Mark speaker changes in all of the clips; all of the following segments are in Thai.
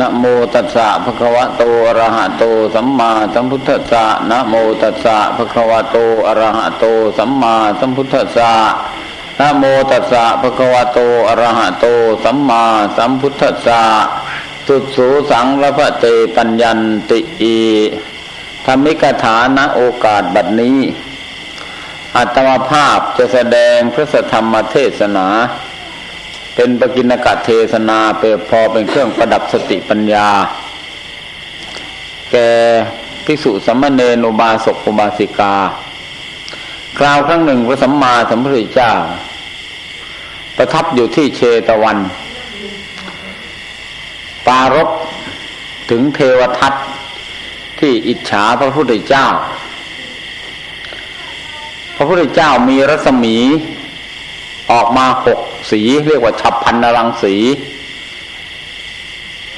Speaker 1: นะโมตัสสะภะคะวะโตอะระหะโต สัมมาสัมพุทธัสสะนะโมตัสสะภะคะวะโตอะระหะโต สัมมาสัมพุทธัสสะนะโมตัสสะภะคะวะโตอะระหะโต สัมมาสัมพุทธัสสะสุดสูสังละพะเตปัญญันติอีธรรมิกถาณโอกาสบัดนี้ อัตมภาพจะแสดงพระธรรมเทศนา เป็นปกิณกะเทศนาเปรพอเป็นเครื่องประดับสติปัญญา แกภิกษุสัมมาเนรอุบาสกอุบาสิกาคราวครั้งหนึ่งพระสัมมาสัมพุทธเจ้า ประทับอยู่ที่เชตวัน ปารบถึงเทวทัตที่อิจฉาพระพุทธเจ้า พระพุทธเจ้ามีรัศมีออกมาหก สีเรียกว่าฉับพันนรังสี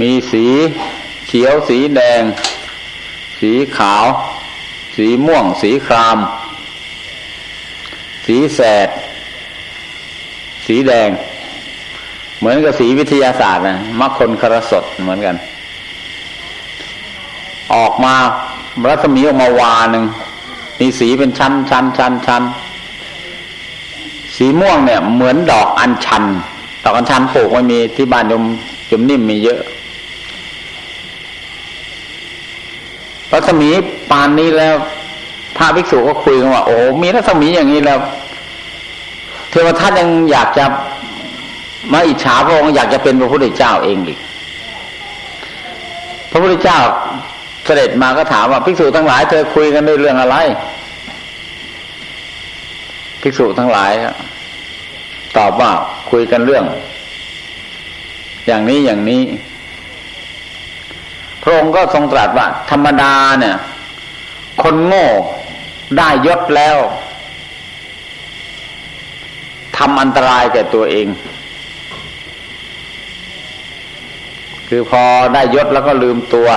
Speaker 1: มีสีเขียวสีแดง สีขาว สีม่วง สีคราม สีแสด สีแดง เหมือนกับสีวิทยาศาสตร์นะมักคนครสดเหมือนกัน ออกมารัศมีออกมาวาหนึ่งมีสีเป็นชั้นชั้นชั้นชั้น สีม่วงเนี่ย เหมือนดอกอัญชันดอกอัญชันปลูกไม่มีที่บ้านยมยมนิ่มมีเยอะรัศมีปานนี้แล้วพระภิกษุก็คุยกันว่า โอ้มีรัศมีอย่างนี้แล้ว เทวทัตยังอยากจะมาอิจฉาพระองค์อยากจะเป็นพระพุทธเจ้าเองอีกพระพุทธเจ้าเสด็จมาก็ถามว่าภิกษุทั้งหลายเธอคุยกันด้วยเรื่องอะไร ภิกษุทั้งหลายตอบว่าคุยกันเรื่อง อย่างนี้อย่างนี้ พระองค์ก็ทรงตรัสว่า ธรรมดาเนี่ย คนโง่ได้ยศแล้วทำอันตรายแก่ตัวเอง คือพอได้ยศแล้วก็ลืมตัว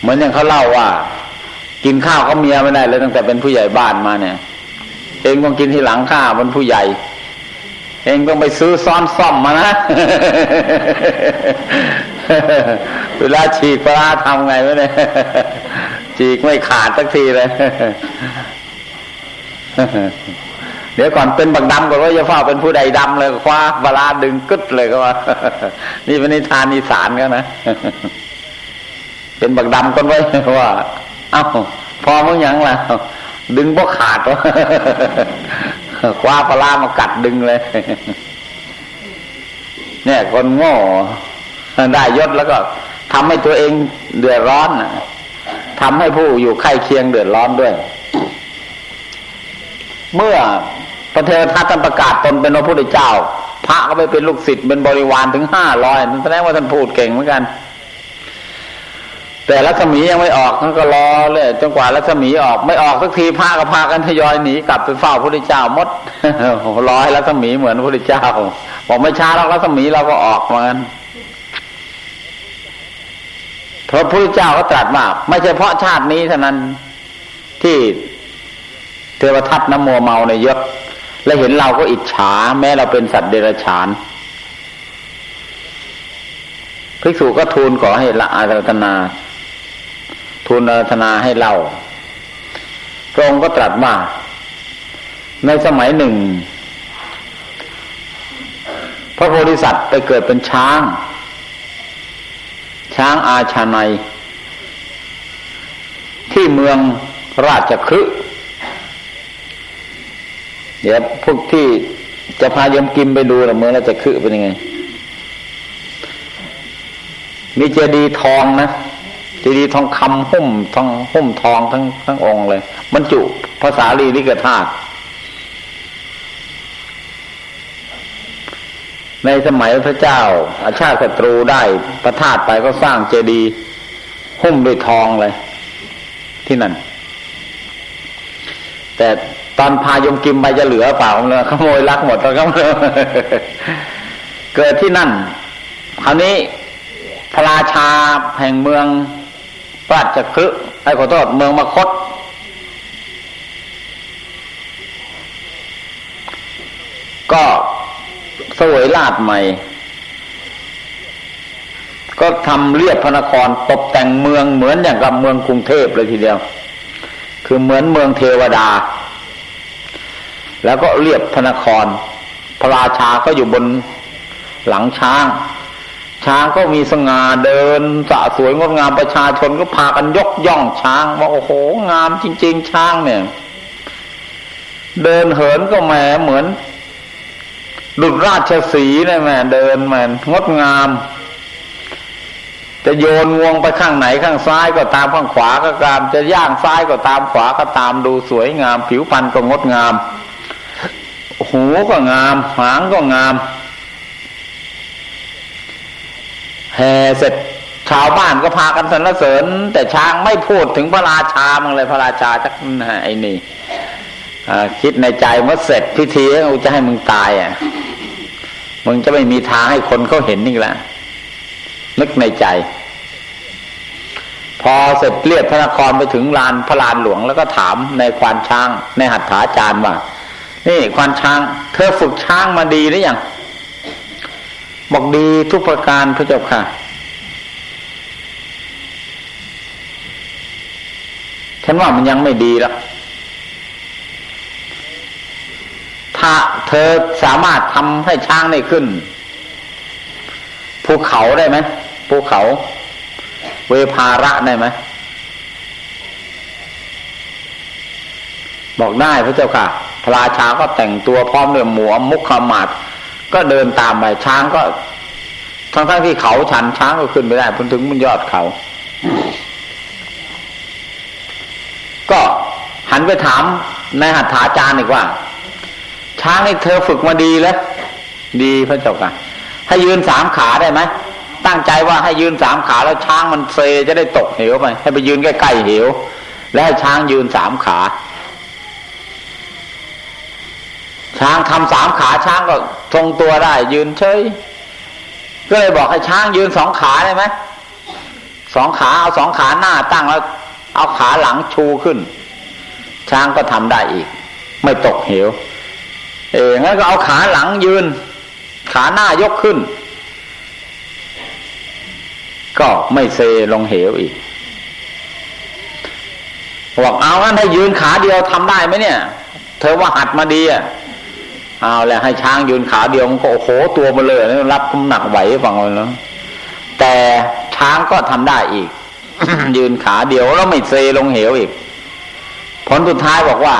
Speaker 1: เหมือนอย่างเขาเล่าว่า กินข้าวเขาเมียไม่ได้เลยตั้งแต่เป็นผู้ใหญ่บ้านมาเนี่ย เองต้องกินที่หลังข้าเป็นผู้ใหญ่ เองต้องไปซื้อซ้อนซ่อมมานะ เวลาฉีกปลาทำไงวะเนี่ยฉีกไม่ขาดสักทีเลยเดี๋ยวก่อนเป็นบักดำก็ว่าจะฟ้าเป็นผู้ใดดำเลยคว้าปลาดึงกึดเลยก็ว่า นี่เป็นนิทานอีสานก็นะเป็นบักดำกันไว้ว่า เอ้าพอมึงยังล่ะ ดึงบ่ขาดวะคว้าปลามากัดดึงเลย เนี่ย คนโง่ได้ยศแล้วก็ทำให้ตัวเองเดือดร้อนทำให้ผู้อยู่ใกล้เคียงเดือดร้อนด้วย เมื่อพระเทวทัตท่านประกาศตนเป็นพระพุทธเจ้า พระก็ไปเป็นลูกศิษย์เป็นบริวารถึงห้าร้อยนั่นแสดงว่าท่านพูดเก่งเหมือนกัน แต่รัศมียังไม่ออกท่านก็รอเลยจนกว่ารัศมีออกไม่ออกสักทีพระก็พากันทยอยหนีกลับไปเฝ้าพระพุทธเจ้ามดร้อยรัศมีเหมือนพระพุทธเจ้าบอกไม่ช้าแล้วรัศมีเราก็ออกเหมือนพระพุทธเจ้าก็ตรัสว่าไม่ใช่เพราะชาตินี้เท่านั้นที่เทวทัตน้ำมัวเมาในยศและเห็นเราก็อิจฉา แม้เราเป็นสัตว์เดรัจฉานภิกษุก็ทูลขอให้ละอาราธนา ทูลอาราธนาให้เล่าพระองค์ก็ตรัสว่า ในสมัยหนึ่ง พระโพธิสัตว์ไปเกิดเป็นช้าง ช้างอาชาในที่เมืองราชคฤห์เดี๋ยวพวกที่จะพายมกิมไปดูนะเมืองราชคฤห์เป็นยังไง มีเจดีย์ทองนะ เจดีย์ทองคำหุ้มทองหุ้มทองทั้งทั้งองค์เลยบรรจุภาษาลีลิกธาตุในสมัยพระเจ้า อาชาติศัตรูได้ประทาตไปก็สร้างเจดีย์หุ้มด้วยทองเลย ที่นั่น แต่ตอนพายมกิมไปจะเหลือเปล่าเลยขโมยลักหมดแล้วก็เกิดที่นั่น คราวนี้พระราชาแห่งเมือง ราชคฤห์ไอ้ขอโทษเมืองมคต ก็สวยลาดใหม่ ก็ทำเรียบพระนครตกแต่งเมืองเหมือนอย่างกับเมืองกรุงเทพเลยทีเดียว คือเหมือนเมืองเทวดา แล้วก็เรียบพระนคร พระราชาก็อยู่บนหลังช้าง ช้างก็มีสง่าเดินสะสวยงดงามประชาชนก็พากันยกย่องช้างว่าโอ้โหงามจริง ๆ ช้างเนี่ย เดินเหินก็แหมเหมือน ดุจราชสีเลยแม่เดินแม่งดงาม จะโยนงวงไปข้างไหนข้างซ้ายก็ตามข้างขวาก็ตาม จะย่างซ้ายก็ตามขวาก็ตามดูสวยงาม ผิวพรรณก็งดงาม หูก็งาม หางก็งาม แห่เสร็จชาวบ้านก็พากันสรรเสริญ แต่ช้างไม่พูดถึงพระราชามังเลยพระราชาจักไอ้นี่คิดในใจเมื่อเสร็จพิธีกูจะให้มึงตายอะมึงจะไม่มีทางให้คนเขาเห็นนี่แหละนึกในใจ พอเสร็จเรียบพระนครไปถึงลานพระลานหลวงแล้วก็ถามในควานช้าง ในหัตถาจารย์ว่านี่ควานช้าง เธอฝึกช้างมาดีหรือยัง บอกดีทุกประการพระเจ้าค่ะ ฉันว่ามันยังไม่ดีแล้วถ้าเธอสามารถทำให้ช้างได้ขึ้น ภูเขาได้ไหมภูเขา เวภาระได้ไหมบอกได้พระเจ้าค่ะ พระราชาก็แต่งตัวพร้อมด้วยหมวมุขขมาด ก็เดินตามไปช้างก็ ทั้งทั้งที่เขาชันช้างก็ขึ้นไม่ได้พ้นถึงบนยอดเขา ก็หันไปถามนายหัตถาจารย์อีกว่า ช้างนี่เธอฝึกมาดีแล้วดีพระเจ้าค่ะให้ยืนสามขาได้ไหมตั้งใจว่าให้ยืนสามขาแล้วช้างมันเซจะได้ตกเหวไปให้ไปยืนใกล้ๆเหว แล้วให้ช้างยืนสามขา ช้างทำสามขาช้างก็ทรงตัวได้ ยืนเฉยก็เลยบอกให้ช้างยืนสองขาได้ไหมสองขาเอาสองขาหน้าตั้งแล้ว เอาขาหลังชูขึ้น ช้างก็ทำได้อีก ไม่ตกเหว เอองั้นก็เอาขาหลังยืน ขาหน้ายกขึ้น ก็ไม่เซลงเหวอีกบอกเอางั้นให้ยืนขาเดียวทำได้ไหมเนี่ย เธอว่าหัดมาดีอะ เอาแหล้วให้ช้างยืนขาเดียวมันก็โอ้โหตัวมาเลยรับน้ำหนักไหวฟังเลยแล้วแต่ช้างก็ทำได้อีก ยืนขาเดียวแล้วไม่เซลงเหวอีก ผลสุดท้ายบอกว่า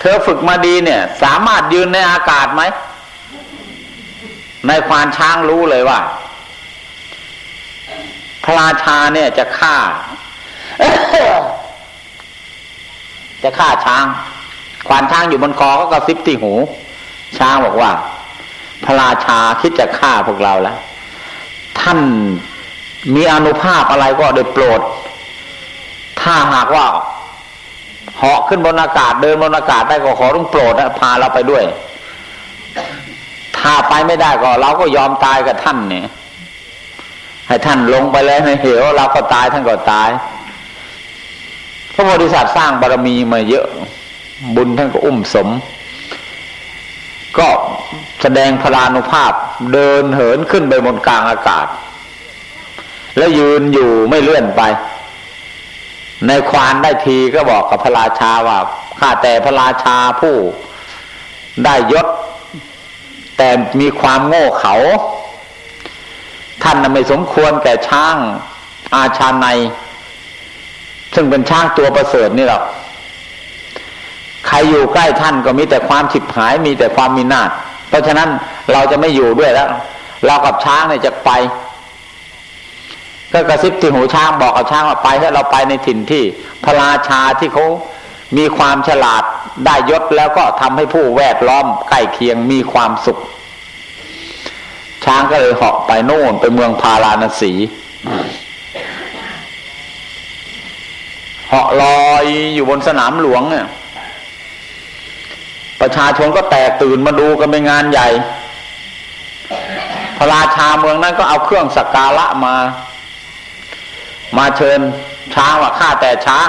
Speaker 1: เธอฝึกมาดีเนี่ย สามารถยืนในอากาศไหมในควานช้างรู้เลยว่า พระราชาเนี่ยจะฆ่า จะฆ่าช้าง ควานช้างอยู่บนคอก็กระซิบที่หู ช้างบอกว่า พระราชาคิดจะฆ่าพวกเราแล้ว ท่านมีอนุภาพอะไรก็ได้โปรด ถ้าหากว่าเหาะขึ้นบนอากาศเดินบนอากาศได้ก็ขอต้องโปรดนะพาเราไปด้วย ถ้าไปไม่ได้ก็เราก็ยอมตายกับท่านเนี่ยให้ท่านลงไปแล้วในเหวเราก็ตายท่านก็ตาย พระโพธิสัตว์สร้างบารมีมาเยอะ บุญท่านก็อุ้มสม ก็แสดงพลานุภาพเดินเหินขึ้นไปบนกลางอากาศ แล้วยืนอยู่ไม่เลื่อนไป ในควานได้ทีก็บอกกับพระราชาว่าข้าแต่พระราชาผู้ได้ยศ แต่มีความโง่เขา ท่านไม่สมควรแก่ช้างอาชาใน ซึ่งเป็นช้างตัวประเสริฐนี่หรอก ใครอยู่ใกล้ท่านก็มีแต่ความฉิบหายมีแต่ความมีนาฏเพราะฉะนั้นเราจะไม่อยู่ด้วยแล้ว เรากับช้างเนี่ยจะไป ก็กระซิบที่หูช้างบอกกับช้างว่าไปให้เราไปในถิ่นที่พระราชาที่เขามีความฉลาดได้ยศแล้วก็ทำให้ผู้แวดล้อมใกล้เคียงมีความสุข ช้างก็เลยเหาะไปโน่นไปเมืองพาราณสีเหาะลอยอยู่บนสนามหลวงเนี่ย ประชาชนก็แตกตื่นมาดูกันเป็นงานใหญ่ พระราชาเมืองนั้นก็เอาเครื่องสักการะมา มาเชิญช้างว่าข้าแต่ช้าง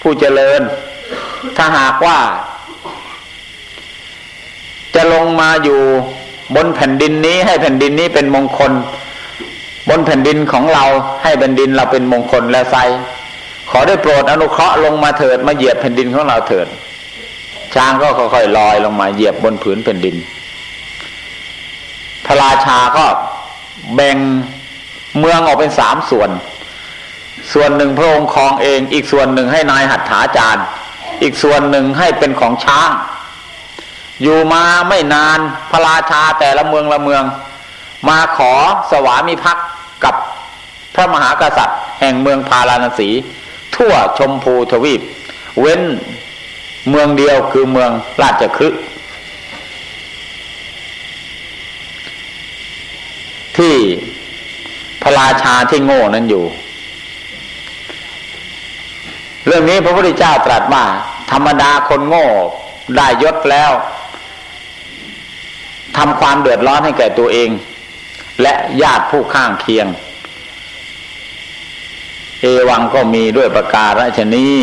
Speaker 1: ผู้เจริญ ถ้าหากว่า จะลงมาอยู่บนแผ่นดินนี้ให้แผ่นดินนี้เป็นมงคล บนแผ่นดินของเราให้แผ่นดินเราเป็นมงคลและไซขอได้โปรดอนุเคราะห์ลงมาเถิดมาเหยียบแผ่นดินของเราเถิด ช้างก็ค่อยๆลอยลงมาเหยียบบนผืนแผ่นดิน พระราชาก็แบ่งเมืองออกเป็นสามส่วน ส่วนหนึ่งพระองค์ครองเอง อีกส่วนหนึ่งให้นายหัตถาจารย์ อีกส่วนหนึ่งให้เป็นของช้าง อยู่มาไม่นานพระราชาแต่ละเมืองละเมือง มาขอสวามิภักดิ์กับพระมหากษัตริย์ แห่งเมืองพาราณสี ทั่วชมพูทวีป เว้น เมืองเดียวคือเมืองราชคฤห์ที่พระราชาที่โง่นั้นอยู่ เรื่องนี้พระพุทธเจ้าตรัสว่า ธรรมดาคนโง่ได้ยศแล้วทำความเดือดร้อนให้แก่ตัวเอง และญาติผู้ข้างเคียง เอวังก็มีด้วยประการฉนี้